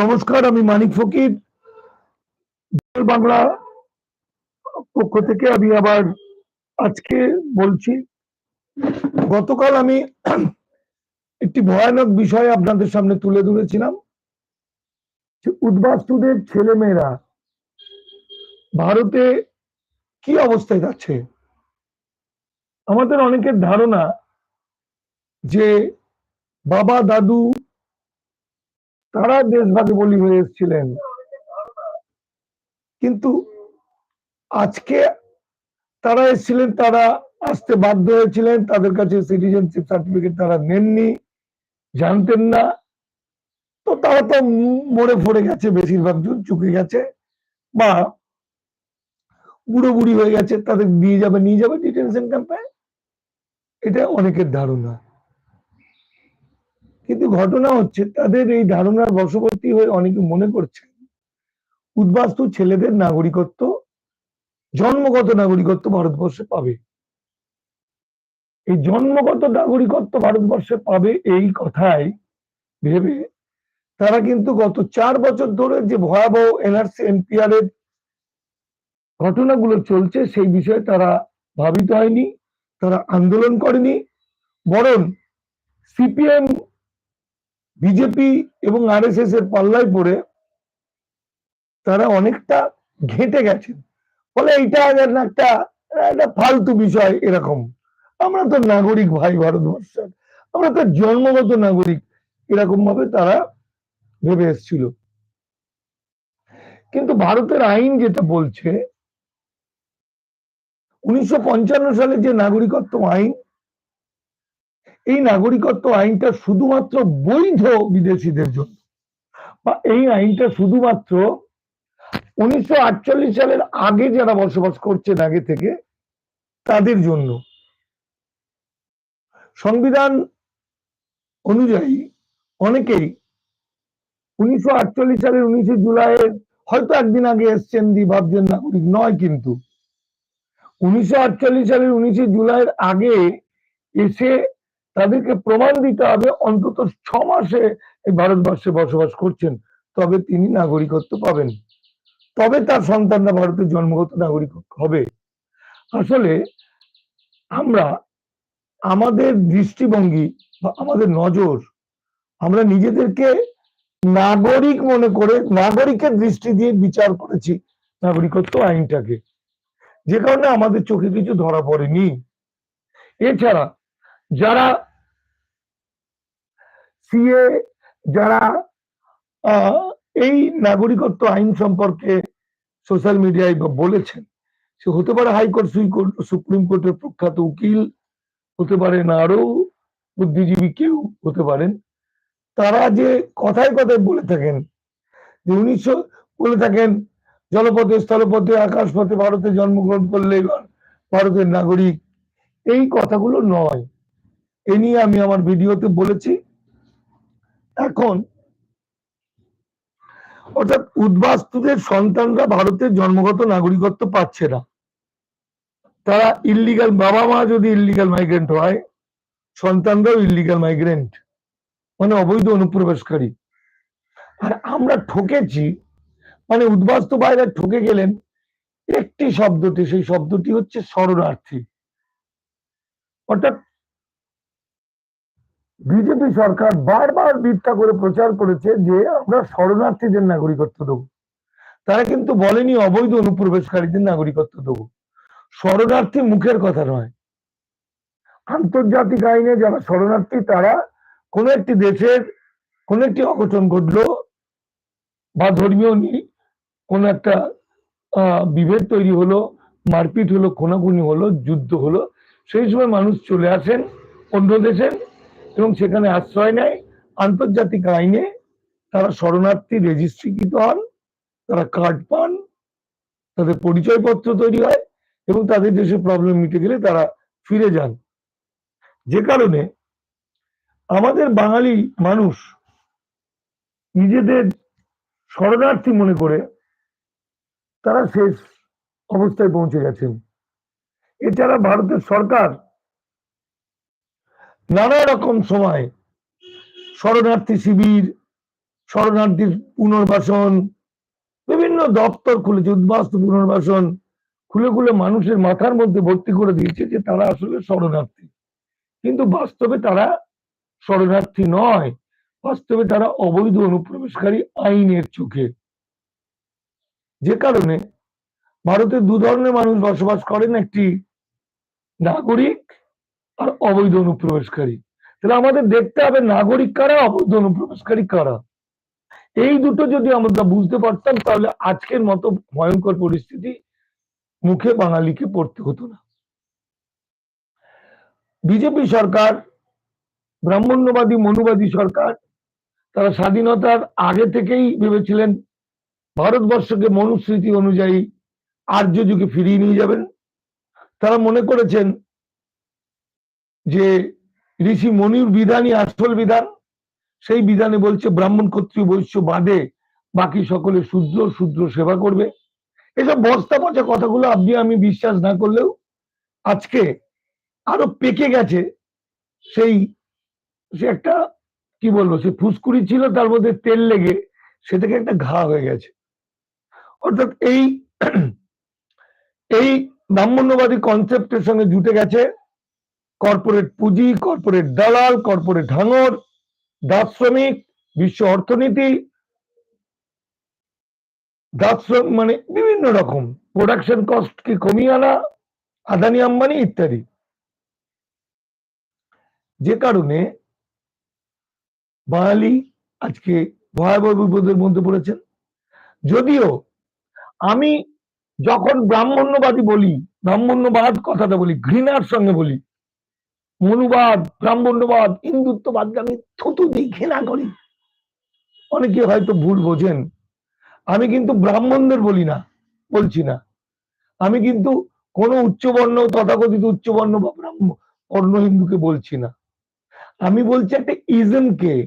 নমস্কার, আমি মানিক ফকির। বাংলা পক্ষ থেকে আমি আবার আজকে বলছি, গতকাল আমি একটি ভয়ানক বিষয় আপনাদের সামনে তুলে ধরেছিলাম। উদ্বাস্তুদের ছেলেমেয়েরা ভারতে কি অবস্থায় যাচ্ছে? আমাদের অনেকের ধারণা যে বাবা, দাদু তারা দেশভাগে বলি হয়ে এসেছিলেন। কিন্তু আজকে তারা এসেছিলেন, তারা আসতে বাধ্য হয়েছিলেন, তাদের কাছে সিটিজেনশিপ সার্টিফিকেট তারা নেননি, জানতেন না। তো তারা তো মরে ফড়ে গেছে, বেশিরভাগ জন চুকে গেছে বা বুড়ো বুড়ি হয়ে গেছে, তাদের নিয়ে যাবে নিয়ে যাবে ডিটেনশন ক্যাম্পে এটা অনেকের ধারণা। কিন্তু ঘটনা হচ্ছে, তাদের এই ধারণার বশবর্তী হয়ে অনেকে মনে করছে উদ্বাস্তু ছেলেদের নাগরিকত্ব, জন্মগত নাগরিকত্ব ভারতবর্ষে পাবে। এই জন্মগত নাগরিকত্ব ভারতবর্ষে পাবে এই কথাই ভেবে তারা কিন্তু গত চার বছর ধরে যে ভয়াবহ এনআরসি এনপিআর এর ঘটনাগুলো চলছে, সেই বিষয়ে তারা ভাবিত হয়নি, তারা আন্দোলন করেনি, বরং সিপিএম বিজেপি এবং আরএসএস এর পাল্লায় পড়ে তারা অনেকটা ঘেঁটে গেছেন। ফলে এইটা যেন একটা একটা ফালতু বিষয় এরকম। আমরা তো নাগরিক ভাই ভারতবর্ষের। আমরা তো জন্মগত নাগরিক এরকম ভাবে তারা ভেবে এসেছিল। কিন্তু ভারতের আইন যেটা বলছে, উনিশশো পঞ্চান্ন সালে যে নাগরিকত্ব আইন এই নাগরিকত্ব আইনটা শুধুমাত্র বৈধ বিদেশিদের জন্য। বা এই আইনটা শুধুমাত্র উনিশশো আটচল্লিশ সালের আগে যারা বসবাস করছেন আগে থেকে, তাদের জন্য। সংবিধান অনুযায়ী অনেকেই উনিশশো আটচল্লিশ সালের উনিশে জুলাইয়ের হয়তো একদিন আগে এসছেন দি ভাবছেন নাগরিক নয় কিন্তু। উনিশশো আটচল্লিশ সালের উনিশে জুলাইয়ের আগে এসে তাদেরকে প্রমাণ দিতে হবে, অন্তত ছ মাসে এই ভারতবর্ষে বসবাস করছেন, তবে তিনি নাগরিকত্ব পাবেন। তবে তার সন্তানরা ভারতের জন্মগত নাগরিক হবে। আসলে আমরা আমাদের দৃষ্টিভঙ্গি বা আমাদের নজর, আমরা নিজেদেরকে নাগরিক মনে করে নাগরিকের দৃষ্টি দিয়ে বিচার করেছি নাগরিকত্ব আইনটাকে। যে কারণে আমাদের চোখে কিছু ধরা পড়েনি। এছাড়া যারা সিএ, যারা এই নাগরিকত্ব আইন সম্পর্কে সোশ্যাল মিডিয়ায় বলেছেন, সে হতে পারে হাইকোর্ট সুপ্রিম কোর্টের প্রখ্যাত উকিল, হতে পারেন আরও বুদ্ধিজীবী কেউ হতে পারেন, তারা যে কথায় কথায় বলে থাকেন, যে উনিশশো, বলে থাকেন, জলপথে, স্থলপথে, আকাশপথে ভারতে জন্মগ্রহণ করলে ভারতের নাগরিক, এই কথাগুলো নয়। এ নিয়ে আমি আমার ভিডিওতে বলেছি, এখন অর্থাৎ উদ্বাস্তুদের সন্তানরা ভারতের জন্মগত নাগরিকত্ব পাচ্ছে না। তারা ইল্লিগাল বাবা মা যদি ইল্লিগাল মাইগ্রেন্ট হয়, সন্তানরাও ইল্লিগাল মাইগ্রেন্ট মানে অবৈধ অনুপ্রবেশকারী। আর আমরা ঠকেছি মানে উদ্বাস্তু বাইরে ঠকে গেলেন, একটি শব্দটি, সেই শব্দটি হচ্ছে শরণার্থী। অর্থাৎ বিজেপি সরকার বারবার মিথ্যা করে প্রচার করেছে যে আমরা শরণার্থীদের নাগরিকত্ব দেবো। তারা কিন্তু বলেনি অবৈধ অনুপ্রবেশকারীদের নাগরিকত্ব দেবো। শরণার্থী মুখের কথা নয়। আন্তর্জাতিক আইনে যারা শরণার্থী, তারা কোন একটি দেশের কোন একটি অঘটন ঘটলো বা ধর্মীয় নি- কোন একটা বিভেদ তৈরি হলো, মারপিট হলো, খুনাখুনি হলো, যুদ্ধ হলো, সেই সময় মানুষ চলে আসেন অন্য দেশে এবং সেখানে আশ্রয় নেয়। আন্তর্জাতিক আইনে তারা শরণার্থী রেজিস্ট্রিকৃত হন, তারা কার্ড পান, তাদের পরিচয়পত্র তৈরি হয় এবং তাদের দেশে প্রবলেম মিটে গেলে তারা ফিরে যান। যে কারণে আমাদের বাঙালি মানুষ নিজেদের শরণার্থী মনে করে তারা শেষ অবস্থায় পৌঁছে গেছেন। এছাড়া ভারতের সরকার নানা রকম সময় শরণার্থী শিবির, শরণার্থীর পুনর্বাসন, বিভিন্ন দপ্তর খুলেছে, উদ্বাস্তু পুনর্বাসন, খুলে খুলে মানুষের মাথার মধ্যে ভর্তি করে দিয়েছে যে তারা আসলে শরণার্থী। কিন্তু বাস্তবে তারা শরণার্থী নয়, বাস্তবে তারা অবৈধ অনুপ্রবেশকারী আইনের চোখে। যে কারণে ভারতে দু ধরনের মানুষ বসবাস করেন একটি নাগরিক আর অবৈধ অনুপ্রবেশকারী। তাহলে আমাদের দেখতে হবে নাগরিক কারা, অবৈধ অনুপ্রবেশকারী কারা? এই দুটো যদি আমরা বুঝতে পারতাম, তাহলে আজকের মতো ভয়ঙ্কর পরিস্থিতি মুখে বাঙালিকে পড়তে হতো না। বিজেপি সরকার, ব্রাহ্মণ্যবাদী, মনুবাদী সরকার, তারা স্বাধীনতার আগে থেকেই ভেবেছিলেন, ভারতবর্ষকে মনুস্মৃতি অনুযায়ী আর্য যুগে ফিরিয়ে নিয়ে যাবেন। তারা মনে করেছেন যে ঋষি মনির বিধানই আসল বিধান, সেই বিধানে বলছে ব্রাহ্মণ ক্ষত্রিয় বৈশ্য বাদে বাকি সকলে শূদ্র শূদ্র সেবা করবে। এসব বস্তা পচা কথাগুলো আপনি আমি বিশ্বাস না করলেও আজকে আরও পেকে গেছে। সেই, সে একটা, কি বলব, সে ফুসকুড়ি ছিল, তার মধ্যে তেল লেগে সে থেকে একটা ঘা হয়ে গেছে। অর্থাৎ এই এই ব্রাহ্মণ্যবাদী কনসেপ্টের সঙ্গে জুটে গেছে। কর্পোরেট পুঁজি, কর্পোরেট দালাল, কর্পোরেট হাঙর, দাস শ্রমিক, বিশ্ব অর্থনীতি মানে বিভিন্ন রকম। প্রোডাকশন কস্ট কে কমিয়ে আনা, আদানি আম্বানি ইত্যাদি। যে কারণে বাঙালি আজকে ভয়াবহ বিপদের মধ্যে পড়েছেন। যদিও আমি যখন ব্রাহ্মণ্যবাদী বলি, ব্রাহ্মণ্যবাদ কথাটা বলি, ঘৃণার সঙ্গে বলি মনুবাদ, ব্রাহ্মণ্যবাদ হিন্দুত্ববাদকে আমি থুতু দিই ঘৃণা করি। অনেকে হয়তো ভুল বোঝেন। আমি কিন্তু ব্রাহ্মণদের বলি না, বলছি না। আমি কিন্তু কোনো উচ্চবর্ণ, তথাকথিত উচ্চবর্ণ বা ব্রাহ্ম অন্য হিন্দুকে বলছি না। আমি বলছি একটা ইজমকে,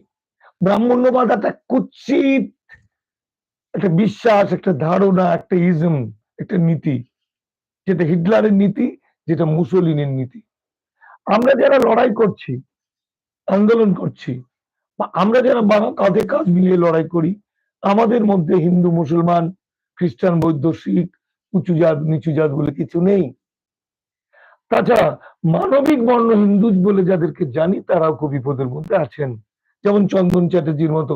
ব্রাহ্মণ্যবাদ একটা কুৎসিত, একটা বিশ্বাস, একটা ধারণা, একটা ইজম, একটা নীতি। যেটা হিটলারের নীতি, যেটা মুসলিনের নীতি। আমরা যারা লড়াই করছি, আন্দোলন করছি, বা আমরা যারা বাংলা কাঁধে কাজ মিলিয়ে লড়াই করি, আমাদের মধ্যে হিন্দু, মুসলমান, খ্রিস্টান, বৌদ্ধ, শিখ, উঁচু জাত, নিচু জাত বলে কিছু নেই। তাছাড়া মানবিক বর্ণ হিন্দু বলে যাদেরকে জানি, তারাও খুব বিপদের মধ্যে আছেন। যেমন চন্দন চ্যাটার্জির মতো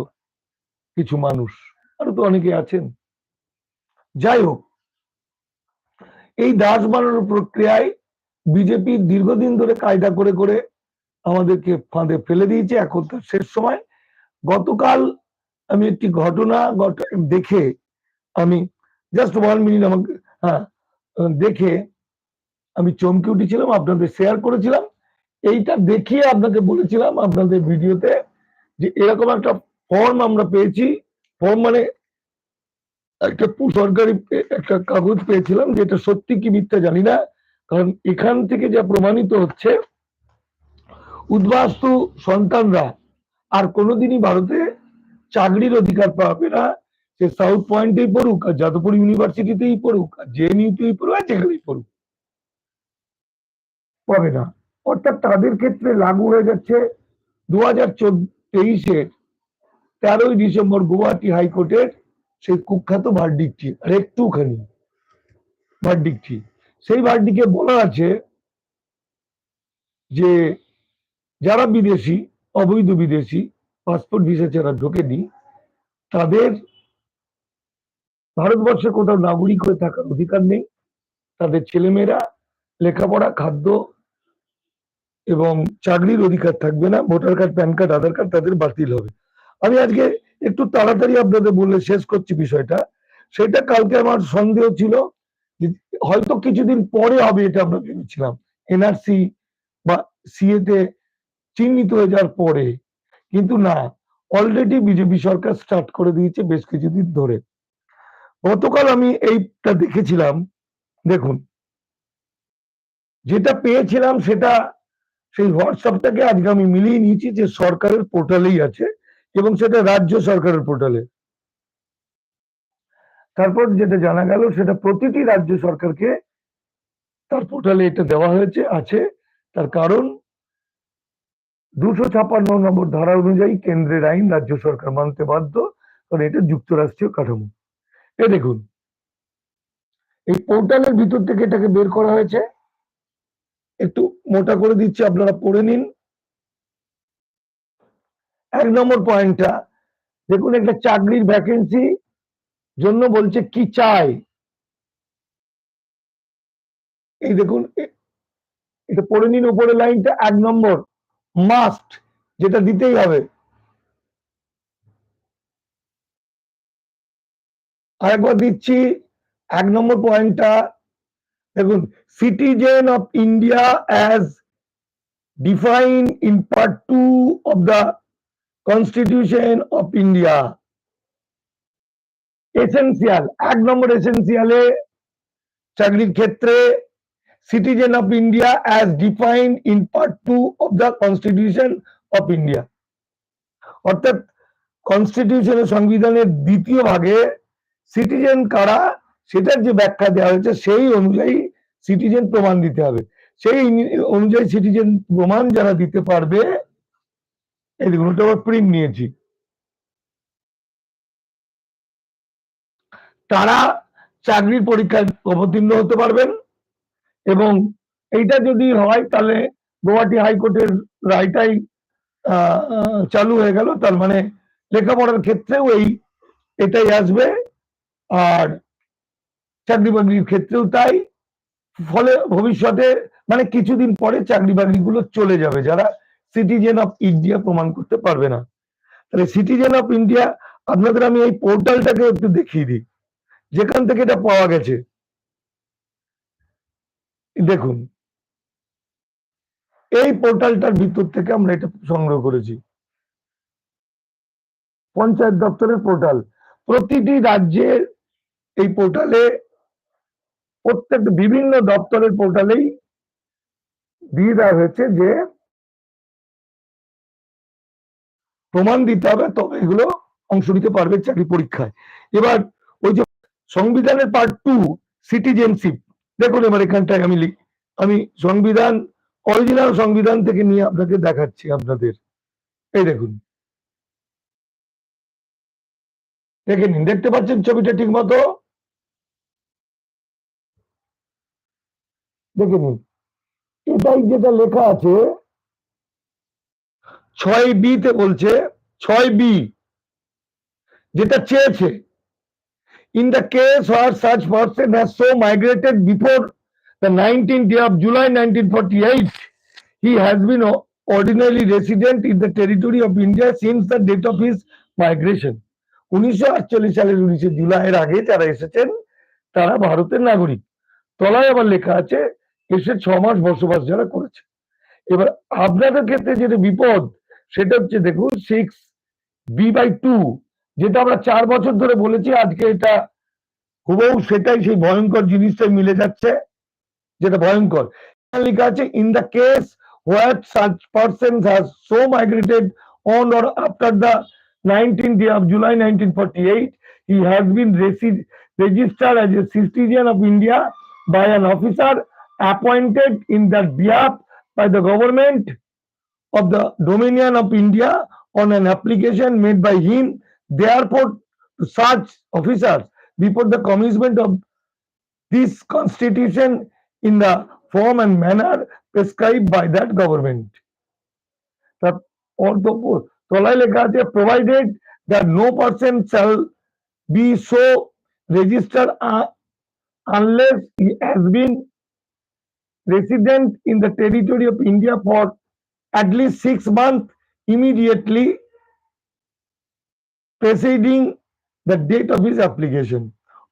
কিছু মানুষ আরও তো অনেকে আছেন। যাই হোক, এই দাস বানানোর প্রক্রিয়ায় বিজেপি দীর্ঘদিন ধরে কায়দা করে করে আমাদেরকে ফাঁদে ফেলে দিয়েছে। এখন তার শেষ সময়। গতকাল আমি একটি ঘটনা দেখে আমি জাস্ট ওয়ান মিনিট আমাকে হ্যাঁ দেখে আমি চমকে উঠেছিলাম, আপনাদের শেয়ার করেছিলাম। এইটা দেখিয়ে আপনাকে বলেছিলাম আপনাদের ভিডিওতে যে এরকম একটা ফর্ম আমরা পেয়েছি। ফর্ম মানে একটা সরকারি, একটা কাগজ পেয়েছিলাম যে এটা সত্যি কি মিথ্যা জানি না। কারণ এখান থেকে যা প্রমাণিত হচ্ছে, উদ্বাস্তু সন্তানরা আর কোনোদিনই ভারতে চাকরির অধিকার পাবে না। সে সাউথ পয়েন্টেই পড়ুক আর যাদবপুর ইউনিভার্সিটিতেই পড়ুক আর জেএনইউতেই পড়ুক আর যেখানেই পড়ুক, পাবে না। অর্থাৎ তাদের ক্ষেত্রে লাগু হয়ে যাচ্ছে দু হাজার তেইশের তেরোই ডিসেম্বর গুয়াহাটি হাইকোর্টের সেই কুখ্যাত ভার্ডিকটি, আর একটুখানি ভার্ডিকটি। সেই বাড়িটিকে বলা আছে যে যারা বিদেশি, অবৈধ বিদেশি পাসপোর্ট ভিসা ছাড়া ঢোকেনি, তাদের ভারতবর্ষে কোথাও নাগরিক হয়ে থাকার অধিকার নেই। তাদের ছেলেমেয়েরা লেখাপড়া, খাদ্য এবং চাকরির অধিকার থাকবে না। Voter card, PAN card, Aadhaar card তাদের বাতিল হবে। আমি আজকে একটু তাড়াতাড়ি আপনাদের বলে শেষ করছি বিষয়টা। সেটা কালকে আমার সন্দেহ ছিল। হয়তো কিছুদিন পরে হবে এটা আমরা ভেবেছিলাম। এনআরসি বা সিএতে চিহ্নিত হয়ে যাওয়ার পরে। কিন্তু না অলরেডি বিজেপি সরকার স্টার্ট করে দিয়েছে বেশ কিছুদিন ধরে। গতকাল আমি এইটা দেখেছিলাম, দেখুন। যেটা পেয়েছিলাম সেটা সেই হোয়াটসঅ্যাপটাকে আজকে আমি মিলিয়ে নিয়েছি যে সরকারের পোর্টালেই আছে এবং সেটা রাজ্য সরকারের পোর্টালে তারপর যেটা জানা গেল, সেটা প্রতিটি রাজ্য সরকারকে তার পোর্টালে এটা দেওয়া হয়েছে, আছে। তার কারণ, দুশো ছাপান্ন নম্বর ধারা অনুযায়ী কেন্দ্রের আইন রাজ্য সরকার মানতে বাধ্য, কারণ এটা যুক্তরাষ্ট্রীয় কাঠামো। এ দেখুন, এই পোর্টালের ভিতর থেকে এটাকে বের করা হয়েছে। একটু মোটা করে দিচ্ছি, আপনারা পড়ে নিন। এক নম্বর পয়েন্টটা দেখুন, একটা চাকরির ভ্যাকেন্সি জন্য বলছে, কি চাই? এই দেখুন এটা পড়ে নিন উপরে লাইনটা, এক নম্বর। মাস্ট যেটা দিতেই হবে। আরেকবার দিচ্ছি, এক নম্বর পয়েন্টটা। দেখুন citizen of India as define in part two of the constitution of India essential এক নম্বর এসেন্সিয়ালে চাকরির ক্ষেত্রে citizen of India as defined in part two of the constitution of India অর্থাৎ কনস্টিটিউশনের সংবিধানের দ্বিতীয় ভাগে সিটিজেন কারা, সেটার যে ব্যাখ্যা দেওয়া হয়েছে, সেই অনুযায়ী সিটিজেন প্রমাণ দিতে হবে। সেই অনুযায়ী সিটিজেন প্রমাণ যারা দিতে পারবে, এই দেখুন, ওটা আবার প্রিন্ট নিয়েছি। তারা চাকরির পরীক্ষায় অবতীর্ণ হতে পারবেন। এবং এইটা যদি হয়, তাহলে গুয়াহাটি হাইকোর্টের রায়টাই চালু হয়ে গেল। তার মানে লেখাপড়ার ক্ষেত্রেও এই, এটাই আসবে। আর চাকরি বাকরির ক্ষেত্রেও তাই। ফলে ভবিষ্যতে মানে কিছুদিন পরে চাকরি বাকরিগুলো চলে যাবে। যারা সিটিজেন অফ ইন্ডিয়া প্রমাণ করতে পারবে না। তাহলে সিটিজেন অফ ইন্ডিয়া আপনাদের আমি এই পোর্টালটাকে একটু দেখিয়ে দিই। যেখান থেকে এটা পাওয়া গেছে। দেখুন, এই পোর্টালটার ভিতর থেকে আমরা এটা সংগ্রহ করেছি। পঞ্চায়েত দপ্তরের পোর্টাল। প্রতিটি রাজ্যের এই পোর্টালে প্রত্যেক বিভিন্ন দপ্তরের পোর্টালেই দিয়ে দেওয়া হয়েছে যে প্রমাণ দিতে হবে, তবে এগুলো অংশ নিতে পারবে চাকরি পরীক্ষায়। এবার ওই যে সংবিধানের পার্ট টু সিটিজেনশিপ দেখুন এবার এখানটায় আমি আমি সংবিধান অরিজিনাল সংবিধান থেকে নিয়ে আপনাকে দেখাচ্ছি আপনাদের। এই দেখুন। দেখে নিন, দেখতে পাচ্ছেন ছবিটা ঠিক মতো? দেখে নিন। এটাই যেটা লেখা আছে, ছয় বি তে বলছে, ছয় বি, যেটা চেয়েছে। In the case where such person has so migrated before the 19th day of July 1948 he has been ordinarily resident in the territory of India since the date of his migration উনিশশো তারা ভারতের নাগরিক তলায় আবার লেখা আছে এসে ছ মাস বসবাস যারা করেছে এবার আপনাদের ক্ষেত্রে যেটা বিপদ সেটা হচ্ছে দেখুন সিক্স বি বাই টু যেটা আমরা চার বছর ধরে বলেছি, আজকে এটা হুবহু সেটাই সেই ভয়ঙ্কর জিনিসটাই মিলে যাচ্ছে, যেটা ভয়ঙ্কর। লেখা আছে in the case what such person has so migrated on or after the nineteen day of eight he has been registered as a of India by an officer appointed in the behalf the government of the dominion of India on an application made by him therefore, to such officers before the commencement of this constitution in the form and manner prescribed by that government. তা অর্থ তলায় লেখা আছে provided that no person shall be so registered uh, unless he has been resident in the territory of India for at least six months immediately preceding the date of his application.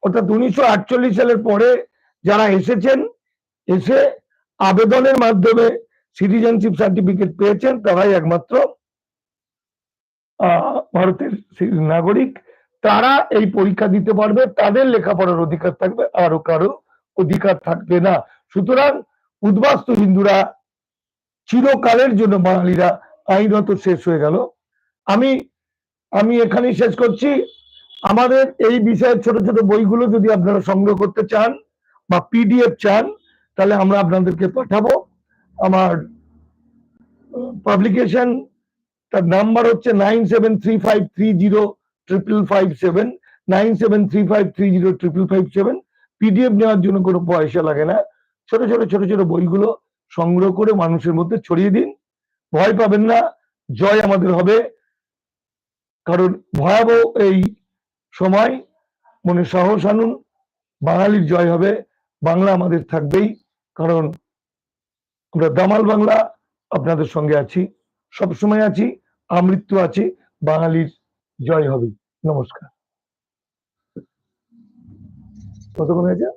অর্থাৎ উনিশশো আটচল্লিশ সালের পরে যারা এসেছেন, এসে আবেদনের মাধ্যমে সিটিজেনশিপ সার্টিফিকেট পেয়েছেন, তারাই একমাত্র ভারতের নাগরিক। তারা এই পরীক্ষা দিতে পারবে, তাদের লেখাপড়ার অধিকার থাকবে, আরও কারও অধিকার থাকবে না। সুতরাং উদ্বাস্তু হিন্দুরা, চিরকালের জন্য বাঙালিরা আইনত শেষ হয়ে গেল। আমি আমি এখানেই শেষ করছি। আমাদের এই বিষয়ের ছোট ছোট বইগুলো যদি আপনারা সংগ্রহ করতে চান বা পিডিএফ চান, তাহলে আমরা আপনাদেরকে পাঠাবো। আমার পাবলিকেশন তার নাম্বার হচ্ছে nine seven three five three zero triple five seven nine seven three five three zero triple five seven PDF নেওয়ার জন্য কোনো পয়সা লাগে না। ছোট ছোট ছোট ছোট বইগুলো সংগ্রহ করে মানুষের মধ্যে ছড়িয়ে দিন। ভয় পাবেন না। জয় আমাদের হবে। কারণ ভয়াবহ এই সময়, মনে সাহস আনুন, বাঙালির জয় হবে, বাংলা আমাদের থাকবেই, কারণ আমরা দামাল বাংলা আপনাদের সঙ্গে আছি, সবসময় আছি, আমৃত্যু আছি, বাঙালির জয় হবে। নমস্কার। কতক্ষণ হয়েছে?